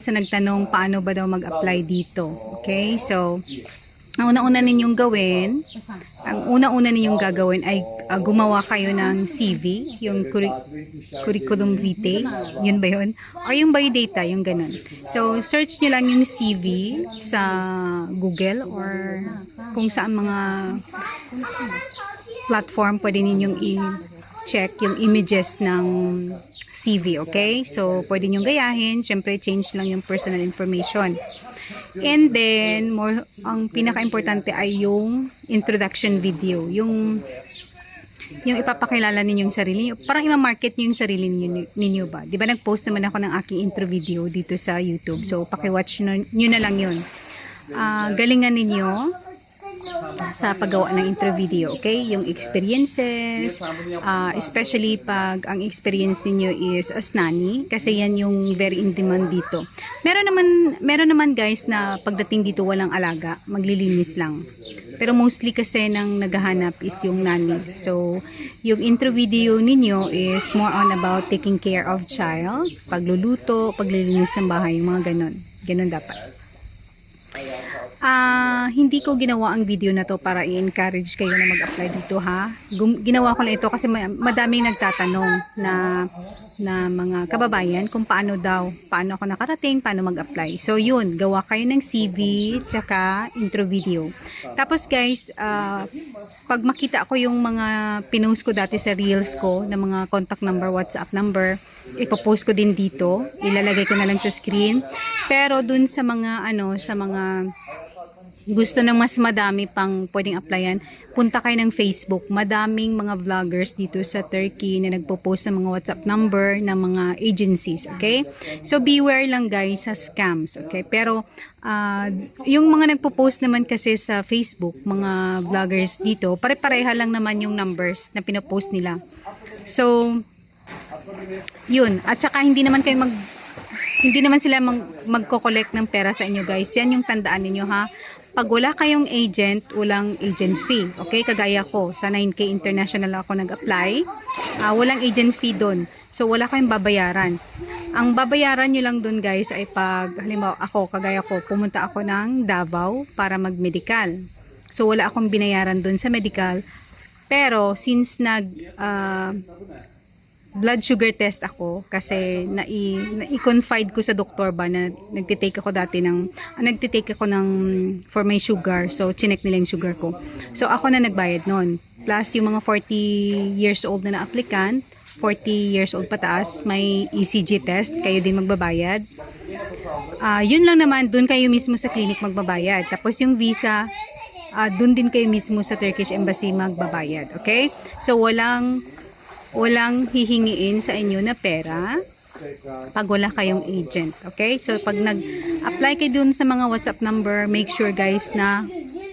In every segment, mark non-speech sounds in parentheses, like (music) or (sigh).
sa nagtanong paano ba daw mag-apply dito. Okay? So, ang una-una ninyong gawin, ang una-una ninyong gagawin ay ah, gumawa kayo ng CV, yung curri- curriculum vitae, yun ba yun? Or yung biodata, yung ganun. So, search nyo lang yung CV sa Google or kung saan mga platform pwede ninyong i-check yung images ng CV, okay? So, pwede nyong gayahin. Siyempre, change lang yung personal information. And then, more, ang pinaka-importante ay yung introduction video. Yung yung ipapakilala ninyong sarili nyo. Parang ima-market nyo yung sarili ninyo, ninyo ba? Di ba nag-post naman ako ng aking intro video dito sa YouTube. So, pakiwatch nyo, nyo na lang yun. Ah, galingan ninyo sa paggawa ng intro video, okay? Yung experiences, ah, especially pag ang experience ninyo is as nanny, kasi yan yung very in demand dito. Meron naman, meron naman guys na pagdating dito walang alaga, maglilinis lang. Pero mostly kasi nang naghahanap is yung nanny. So, yung intro video ninyo is more on about taking care of child, pagluluto, paglilinis ng bahay, mga ganon. Ganon dapat. Ah, hindi ko ginawa ang video na to para i-encourage kayo na mag-apply dito ha. Gum- ginawa ko lang ito kasi ma- madaming nagtatanong na na mga kababayan kung paano daw, paano ako nakarating, paano mag-apply. So yun, gawa kayo ng CV tsaka intro video. Tapos guys, ah, pag makita ko yung mga pinost ko dati sa reels ko na mga contact number, WhatsApp number, ipopost ko din dito. Ilalagay ko na lang sa screen. Pero dun sa mga ano, sa mga gusto ng mas madami pang pwedeng applyan, punta kayo ng Facebook. Madaming mga vloggers dito sa Turkey na nagpo-post ng mga WhatsApp number ng mga agencies, okay? So beware lang guys sa scams, okay? Pero ah, yung mga nagpo-post naman kasi sa Facebook, mga vloggers dito, pare-pareha lang naman yung numbers na pinopost nila. So yun, at saka hindi naman kayo mag hindi naman sila mag, magko-collect ng pera sa inyo guys. Yan yung tandaan ninyo ha. Pag wala kayong agent, walang agent fee. Okay, kagaya ko, sa 9K International ako nag-apply. ah, walang agent fee doon. So, wala kayong babayaran. Ang babayaran nyo lang doon guys ay pag, halimbawa ako, kagaya ko, pumunta ako ng Davao para mag-medical. So, wala akong binayaran doon sa medical. Pero, since nag, ah, blood sugar test ako kasi nai, nai-confide ko sa doktor ba na nagtitake ako dati ng ah, nagtitake ako ng for my sugar. So chinek nila yung sugar ko. So ako na nagbayad nun. Plus yung mga 40 years old na na applicant 40 years old pataas may ECG test kayo din magbabayad. Ah, yun lang naman dun kayo mismo sa clinic magbabayad. Tapos yung visa ah, dun din kayo mismo sa Turkish Embassy magbabayad okay? So walang walang hihingiin sa inyo na pera pag wala kayong agent. Okay? So, pag nag-apply kayo dun sa mga WhatsApp number, make sure guys na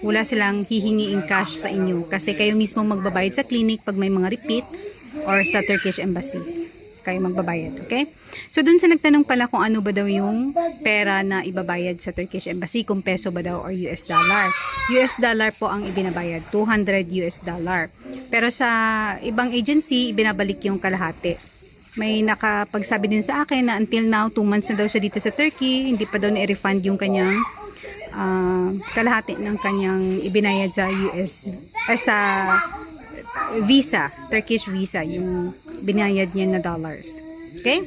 wala silang hihingiin cash sa inyo. Kasi kayo mismo magbabayad sa clinic pag may mga repeat or sa Turkish Embassy. Kayo magbabayad. Okay? So, dun sa nagtanong pala kung ano ba daw yung pera na ibabayad sa Turkish Embassy, kung peso ba daw or US dollar. US dollar po ang ibinabayad. 200 US dollar. Pero sa ibang agency, ibinabalik yung kalahati. May nakapagsabi din sa akin na until now, 2 months na daw siya dito sa Turkey, hindi pa daw na-refund yung kanyang ah, kalahati ng kanyang ibinayad sa US, eh, sa visa, Turkish visa, yung binayad niya na dollars. Okay?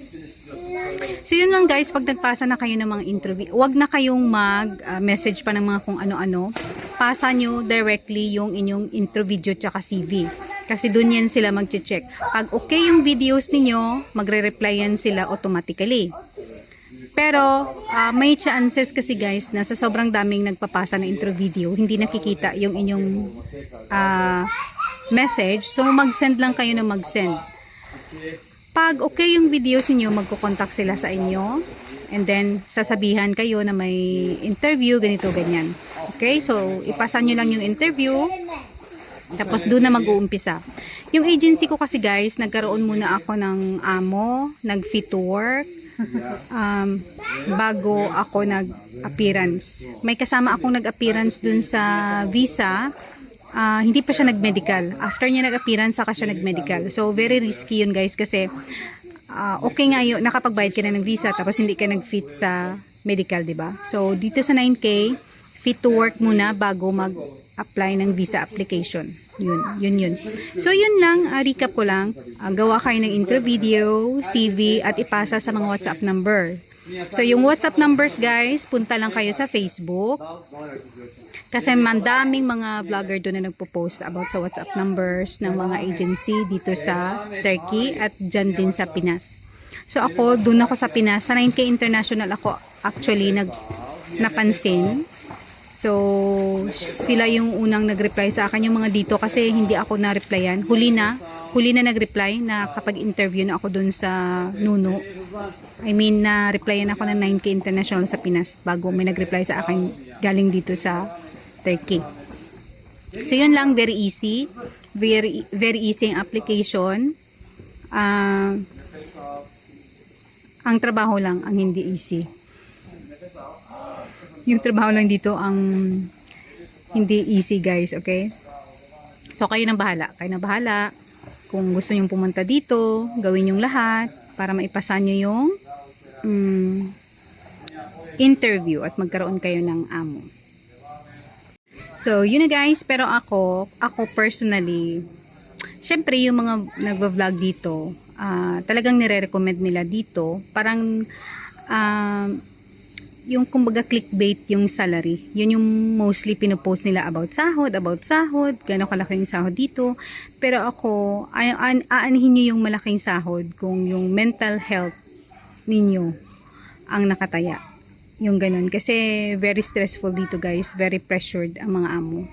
So yun lang guys, pag nagpasa na kayo ng mga interview, wag na kayong mag-message pa ng mga kung ano-ano. Pasa nyo directly yung inyong intro video tsaka CV. Kasi dun yan sila mag-check. Pag okay yung videos ninyo, magre-reply yan sila automatically. Pero ah, may chances kasi guys na sa sobrang daming nagpapasa ng intro video, hindi nakikita yung inyong ah, message. So mag-send lang kayo na mag-send. Pag okay yung videos ninyo, magko-contact sila sa inyo. And then, sasabihan kayo na may interview, ganito, ganyan. Okay? So, ipasa nyo lang yung interview. Tapos, doon na mag-uumpisa. Yung agency ko kasi guys, nagkaroon muna ako ng amo, nag-fit work, um, bago ako nag-appearance. May kasama akong nag-appearance dun sa visa, ah, hindi pa siya nag-medical. After niya nag-appearance, saka siya nag-medical. So, very risky yun guys kasi ah, okay nga yun, nakapagbayad ka na ng visa tapos hindi ka nag-fit sa medical, di ba? So, dito sa 9K, fit to work muna bago mag-apply ng visa application. Yun, yun, yun. So, yun lang, ah, recap ko lang. Ah, gawa kayo ng intro video, CV, at ipasa sa mga WhatsApp number. So, yung WhatsApp numbers, guys, punta lang kayo sa Facebook. Kasi mandaming mga vlogger doon na nagpo-post about sa WhatsApp numbers ng mga agency dito sa Turkey at dyan din sa Pinas. So ako, doon ako sa Pinas. Sa 9K International ako actually nag napansin. So, sila yung unang nag-reply sa akin, yung mga dito kasi hindi ako na-replyan. Huli na, huli na nag-reply na kapag interview na ako doon sa Nuno. I mean, na-replyan ako ng 9K International sa Pinas bago may nag-reply sa akin galing dito sa Turkey. So, yun lang, very easy. Very, very easy ang application. Ah, ang trabaho lang ang hindi easy. Yung trabaho lang dito ang hindi easy guys, okay? So kayo nang bahala, kayo na bahala. Kung gusto nyong pumunta dito, gawin yung lahat para maipasa nyo yung mm, interview at magkaroon kayo ng amo. So, yun na guys, pero ako, ako personally, syempre yung mga nagva-vlog dito, ah, talagang nire-recommend nila dito, parang um, yung kumbaga clickbait yung salary. Yun yung mostly pinopost nila about sahod, about sahod, gano'n kalaki yung sahod dito. Pero ako, ay, an, aanihin nyo yung malaking sahod kung yung mental health ninyo ang nakataya. Yung ganun. Kasi very stressful dito guys. Very pressured ang mga amo.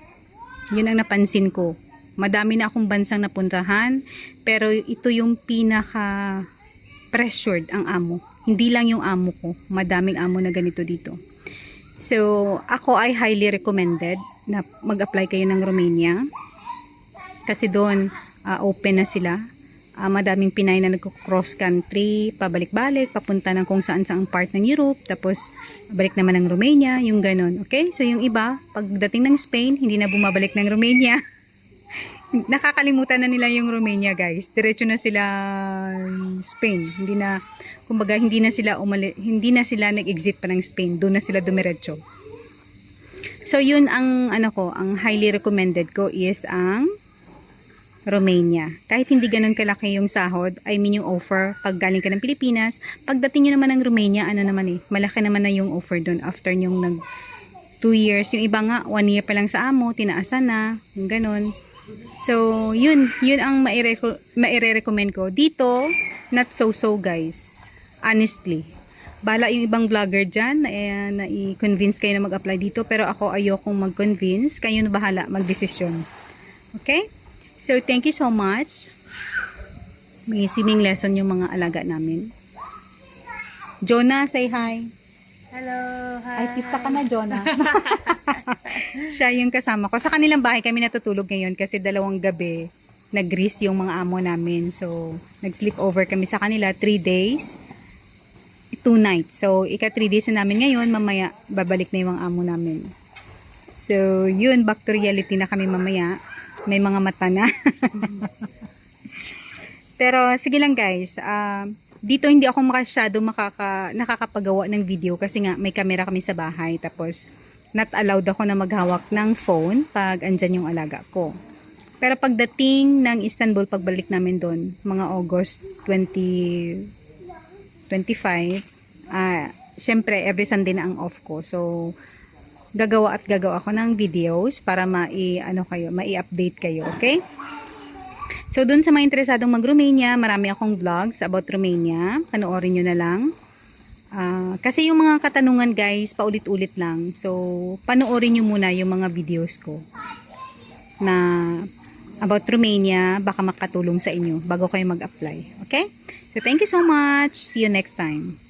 Yun ang napansin ko. Madami na akong bansang napuntahan. Pero ito yung pinaka pressured ang amo. Hindi lang yung amo ko. Madaming amo na ganito dito. So, ako ay highly recommended na mag-apply kayo ng Romania. Kasi doon, ah, open na sila. Ah, madaming Pinay na nagko-cross country, pabalik-balik, papunta ng kung saan saang part ng Europe, tapos balik naman ng Romania, yung ganon. Okay? So, yung iba, pagdating ng Spain, hindi na bumabalik ng Romania. (laughs) Nakakalimutan na nila yung Romania, guys. Diretso na sila Spain. Hindi na, kumbaga, hindi na sila umali, hindi na sila nag-exit pa ng Spain. Doon na sila dumiretso. So, yun ang, ano ko, ang highly recommended ko is ang Romania. Kahit hindi ganun kalaki yung sahod, I mean yung offer, pag galing ka ng Pilipinas, pagdating nyo naman ng Romania, ano naman eh, malaki naman na yung offer doon after yung nag 2 years. Yung iba nga, 1 year pa lang sa amo, tinaasan na, yung ganun. So, yun, yun ang maire- maire-recommend ko. Dito, not so-so guys. Honestly. Bala yung ibang vlogger dyan na, eh, na i-convince kayo na mag-apply dito. Pero ako ayokong mag-convince. Kayo na bahala mag-desisyon. Okay? So, thank you so much. May swimming lesson yung mga alaga namin. Jonah, say hi. Hello, hi. Ay, pista ka na, Jonah. (laughs) Siya yung kasama ko. Sa kanilang bahay kami natutulog ngayon kasi dalawang gabi nag-grease yung mga amo namin. So, nag-sleep over kami sa kanila 3 days, 2 nights. So, ika 3 days na namin ngayon, mamaya babalik na yung amo namin. So, yun, back to reality na kami mamaya. May mga mata na. (laughs) Pero, sige lang guys. ah, dito hindi ako makasyado makaka, nakakapagawa ng video kasi nga may camera kami sa bahay. Tapos, not allowed ako na maghawak ng phone pag andyan yung alaga ko. Pero pagdating ng Istanbul, pagbalik namin doon, mga August 20, 25, ah, syempre every Sunday na ang off ko. So, gagawa at gagawa ako ng videos para mai ano kayo, mai-update kayo, okay? So, dun sa mga interesadong mag-Romania, marami akong vlogs about Romania. Panoorin nyo na lang. Ah, kasi yung mga katanungan guys, paulit-ulit lang. So, panoorin nyo muna yung mga videos ko na about Romania, baka makatulong sa inyo bago kayo mag-apply. Okay? So, thank you so much. See you next time.